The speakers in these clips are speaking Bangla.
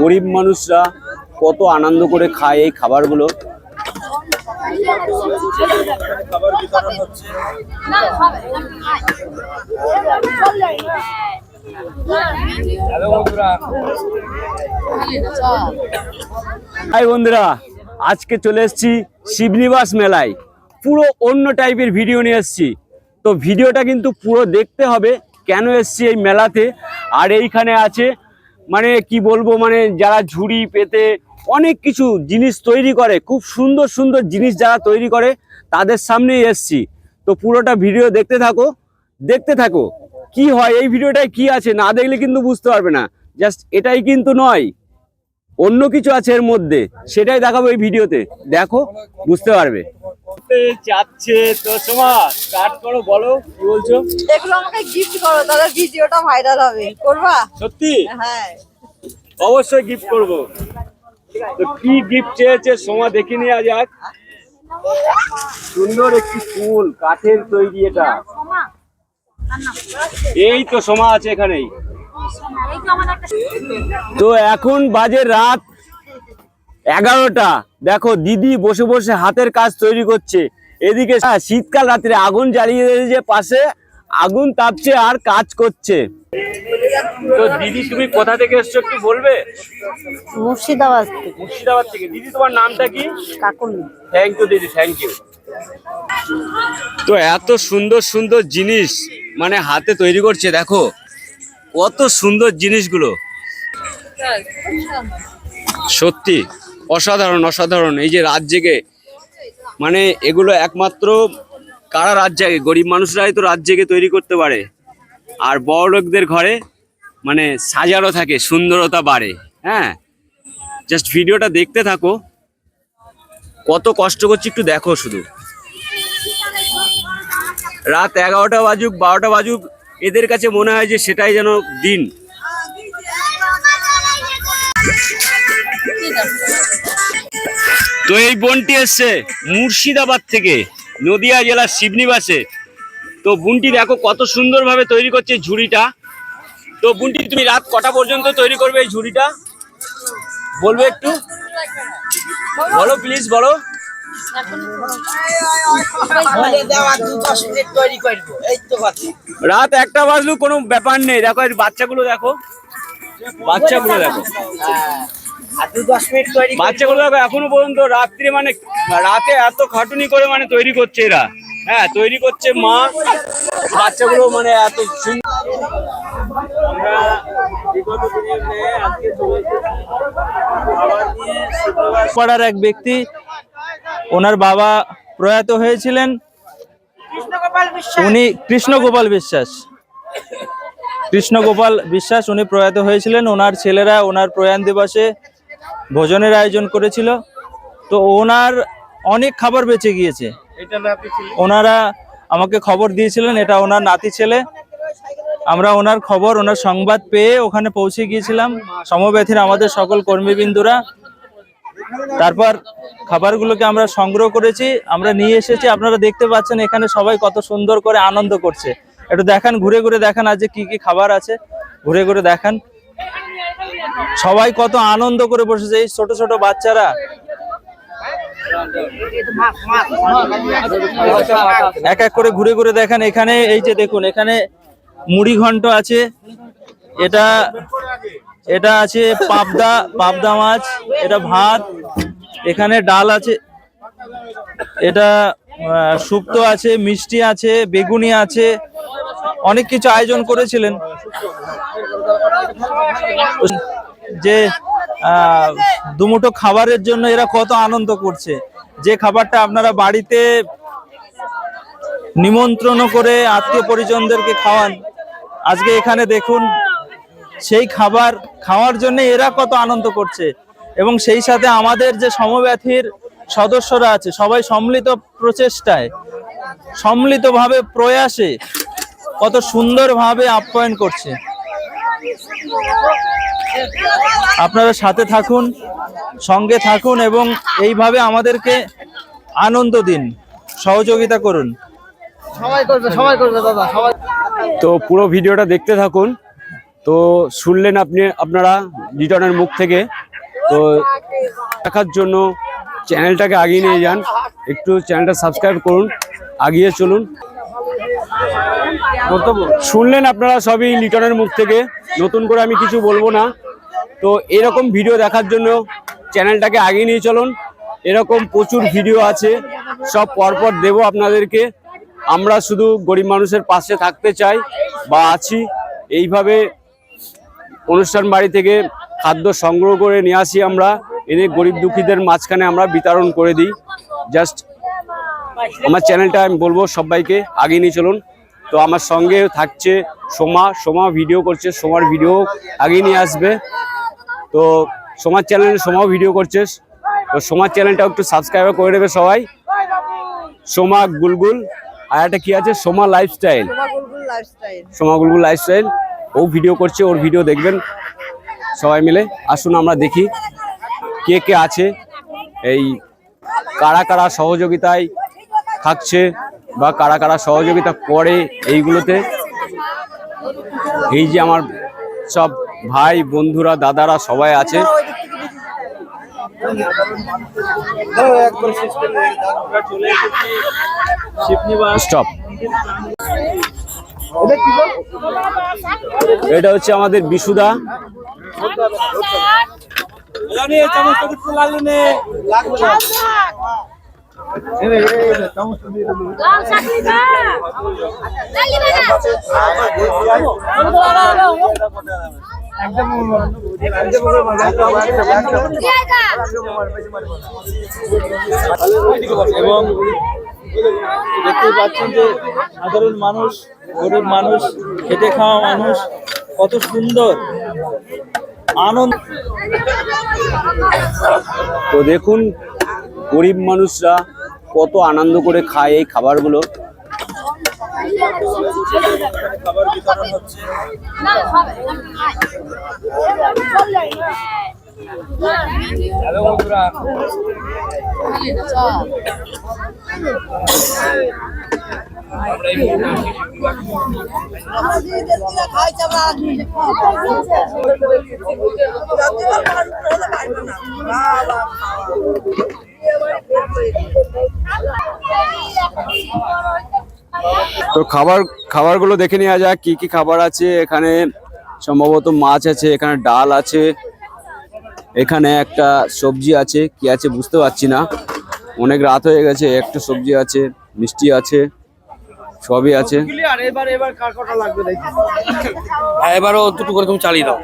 গরিব মানুষরা কত আনন্দ করে খায় এই খাবারগুলো। হাই বন্ধুরা, আজকে চলে এসেছি শিবনিবাস মেলায়। পুরো অন্য টাইপের ভিডিও নিয়ে এসেছি। তো ভিডিওটা কিন্তু পুরো দেখতে হবে কেন এসছি এই মেলাতে। আর এইখানে আছে মানে কি বলব মানে যারা ঝুড়ি পেতে অনেক কিছু জিনিস তৈরি করে খুব সুন্দর সুন্দর জিনিস যারা তৈরি করে তাদের সামনেই এসছি। তো পুরোটা ভিডিও দেখতে থাকো দেখতে থাকো কি হয় এই ভিডিওটায় কি আছে না দেখলে কিন্তু বুঝতে পারবে না। জাস্ট এটাই কিন্তু নয় অন্য কিছু আছে এর মধ্যে সেটাই দেখাবো এই ভিডিওতে। দেখো বুঝতে পারবে। যাচ্ছে তো সমা স্টার্ট করো বলো কি বলছো? এগুলো আমাকে গিফট করো তাহলে ভিডিওটা ভাইরাল হবে করবা? সত্যি? হ্যাঁ। অবশ্যই গিফট করব। তো কি গিফট চেয়েছে সোমা দেখে নিয়ে যাক সুন্দর একটি ফুল, কাঠের তৈরি এটা। এই তো সোমা আছে এখানেই। তো এখন বাজে রাত এগারোটা। দেখো, দিদি বসে বসে হাতের কাজ তৈরি করছে। এদিকে শীতকাল রাত্রে আগুন জ্বালিয়ে যে পাশে। আগুন তাপছে আর কাজ করছে। তো দিদি তুমি কোথা থেকে এসছো একটু বলবে? মুর্শিদাবাদ মুর্শিদাবাদ থেকে। দিদি তোমার নামটা কি? কাকুন থ্যাংক ইউ দিদি থ্যাংক ইউ তো এত সুন্দর সুন্দর জিনিস মানে হাতে তৈরি করছে দেখো। কত সুন্দর জিনিসগুলো। সত্যি অসাধারণ অসাধারণ। এই যে রাত জেগে মানে এগুলো একমাত্র কারা রাত জাগে? গরিব মানুষরাই তো রাত জেগে তৈরি করতে পারে। আর বড় লোকদের ঘরে মানে সাজানো থাকে, সুন্দরতা বাড়ে। হ্যাঁ? জাস্ট ভিডিওটা দেখতে থাকো। কত কষ্ট করছি, একটু দেখো শুধু। রাত এগারোটা বাজুক, বারোটা বাজুক, এদের কাছে মনে হয় যে সেটাই যেন দিন। তো এই বোনটি এসছে মুর্শিদাবাদ থেকে। নদিয়া জেলার শিবনিবাসে। তো বুনটি দেখো কত সুন্দরভাবে তৈরি করছে ঝুড়িটা। তো বুনটি তুমি রাত কটা পর্যন্ত তৈরি করবে এই ঝুড়িটা? বলবে একটু? বলো প্লিজ বলো। রাত একটা বাজলেও কোনো ব্যাপার নেই। দেখো বাচ্চাগুলো দেখো। বাচ্চাগুলো দেখো। আর দু দশ মিনিট তৈরি বাচ্চাগুলো এখনও পর্যন্ত রাত্রে মানে রাতে এত খাটুনি করে মানে তৈরি করছে এরা। হ্যাঁ তৈরি করছে মা। বাচ্চাগুলো মানে এত পাড়ার এক ব্যক্তি ওনার বাবা প্রয়াত হয়েছিলেন। উনি কৃষ্ণগোপাল বিশ্বাস। কৃষ্ণগোপাল বিশ্বাস উনি প্রয়াত হয়েছিলেন। ওনার ছেলেরা ওনার প্রয়াণ দিবসে ভোজনের আয়োজন করেছিল। তো ওনার অনেক খাবার বেঁচে গিয়েছে। ওনারা আমাকে খবর দিয়েছিলেন এটা ওনার নাতি ছেলে। আমরা ওনার খবর ওনার সংবাদ পেয়ে ওখানে পৌঁছে গিয়েছিলাম। সমব্যথীর আমাদের সকল কর্মীবিন্দুরা। তারপর খাবারগুলোকে আমরা সংগ্রহ করেছি আমরা নিয়ে এসেছি। আপনারা দেখতে পাচ্ছেন এখানে সবাই কত সুন্দর করে আনন্দ করছে। একটু দেখান ঘুরে ঘুরে দেখান আজ কি কি খাবার আছে। ঘুরে ঘুরে দেখান। সবাই কত আনন্দ করে বসেছে, এই ছোট ছোট বাচ্চারা। এক এক করে ঘুরে ঘুরে দেখেন, এখানে এই যে দেখুন, এখানে মুড়ি ঘন্ট আছে, এটা এটা আছে পাবদা পাবদা মাছ, এটা ভাত, এখানে ডাল আছে, এটা শুক্তো আছে, মিষ্টি আছে, বেগুনি আছে, অনেক কিছু আয়োজন করেছিলেন। যে দুমুঠো খাবারের জন্য এরা কত আনন্দ করছে। যে খাবারটা আপনারা বাড়িতে নিমন্ত্রণ করে আত্মীয় পরিজনদেরকে খাওয়ান, আজকে এখানে দেখুন, সেই খাবার খাওয়ার জন্য এরা কত আনন্দ করছে। এবং সেই সাথে আমাদের যে সমব্যথীর সদস্যরা আছে, সবাই সম্মিলিত প্রচেষ্টায়, সম্মিলিতভাবে প্রয়াসে কত সুন্দরভাবে আপ্যায়ন করছে। আপনারা সাথে থাকুন সঙ্গে থাকুন এবং এইভাবে আমাদেরকে আনন্দ দিন সহযোগিতা করুন। সবাই করবে সবাই করবে দাদা সবাই। তো পুরো ভিডিওটা দেখতে থাকুন। তো শুনলেন আপনি আপনারা রিটার্নের মুখ থেকে। তো দেখার জন্য চ্যানেলটাকে আগিয়ে নিয়ে যান। একটু চ্যানেলটা সাবস্ক্রাইব করুন আগিয়ে চলুন। শুনলেন আপনারা সবই লিটনের মুখ থেকে। নতুন করে আমি কিছু বলব না। তো এরকম ভিডিও দেখার জন্য চ্যানেলটাকে আগিয়ে নিয়ে চলুন। এরকম প্রচুর ভিডিও আছে। সব পরপর দেব আপনাদেরকে। আমরা শুধু গরিব মানুষের পাশে থাকতে চাই বা আছি। এইভাবে অনুষ্ঠান বাড়ি থেকে খাদ্য সংগ্রহ করে নিয়ে আসি আমরা। এনে গরিব দুঃখীদের মাঝখানে আমরা বিতরণ করে দিই। জাস্ট আমার চ্যানেলটা আমি বলব সবাইকে আগিয়ে নিয়ে চলুন। তো আমার সঙ্গে থাকছে সোমা সোমা ভিডিও করছে সোমার ভিডিও আগিয়ে নিয়ে আসবে। তো সোমার চ্যানেলে সোমাও ভিডিও করছে। তো সোমার চ্যানেলটা একটু সাবস্ক্রাইব করে দেবে সবাই। সোমা গুলগুল আর একটা কি আছে? সোমা লাইফস্টাইল সোমা গুলগুল লাইফস্টাইল ও ভিডিও করছে ওর ভিডিও দেখবেন। সবাই মিলে আসুন আমরা দেখি কে কে আছে। এই কারা কারা সহযোগিতায় থাকছে। বা কারা কারা সহযোগিতা করে এইগুলোতে এই যে আমার সব ভাই বন্ধুরা দাদারা সবাই আছে। স্টপ এটা হচ্ছে আমাদের বিশুদা। লাল এবং দেখতে পাচ্ছেন যে সাধারণ মানুষ, গরিব মানুষ, খেটে খাওয়া মানুষ, কত সুন্দর। আনন্দ। তো দেখুন, গরিব মানুষরা কত আনন্দ করে খায় এই খাবারগুলো যে দেশগুলো খাইছি আমরা আর নিজে তো খাবার খাবারগুলো দেখে নেওয়া যাক কি কি খাবার আছে। এখানে সম্ভবত মাছ আছে এখানে ডাল আছে এখানে একটা সবজি আছে। কি আছে বুঝতে পারছি না। অনেক রাত হয়ে গেছে একটা সবজি আছে মিষ্টি আছে সবই আছে। এবারও দুটো করে তুমি চালিয়ে দাও।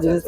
জিনিস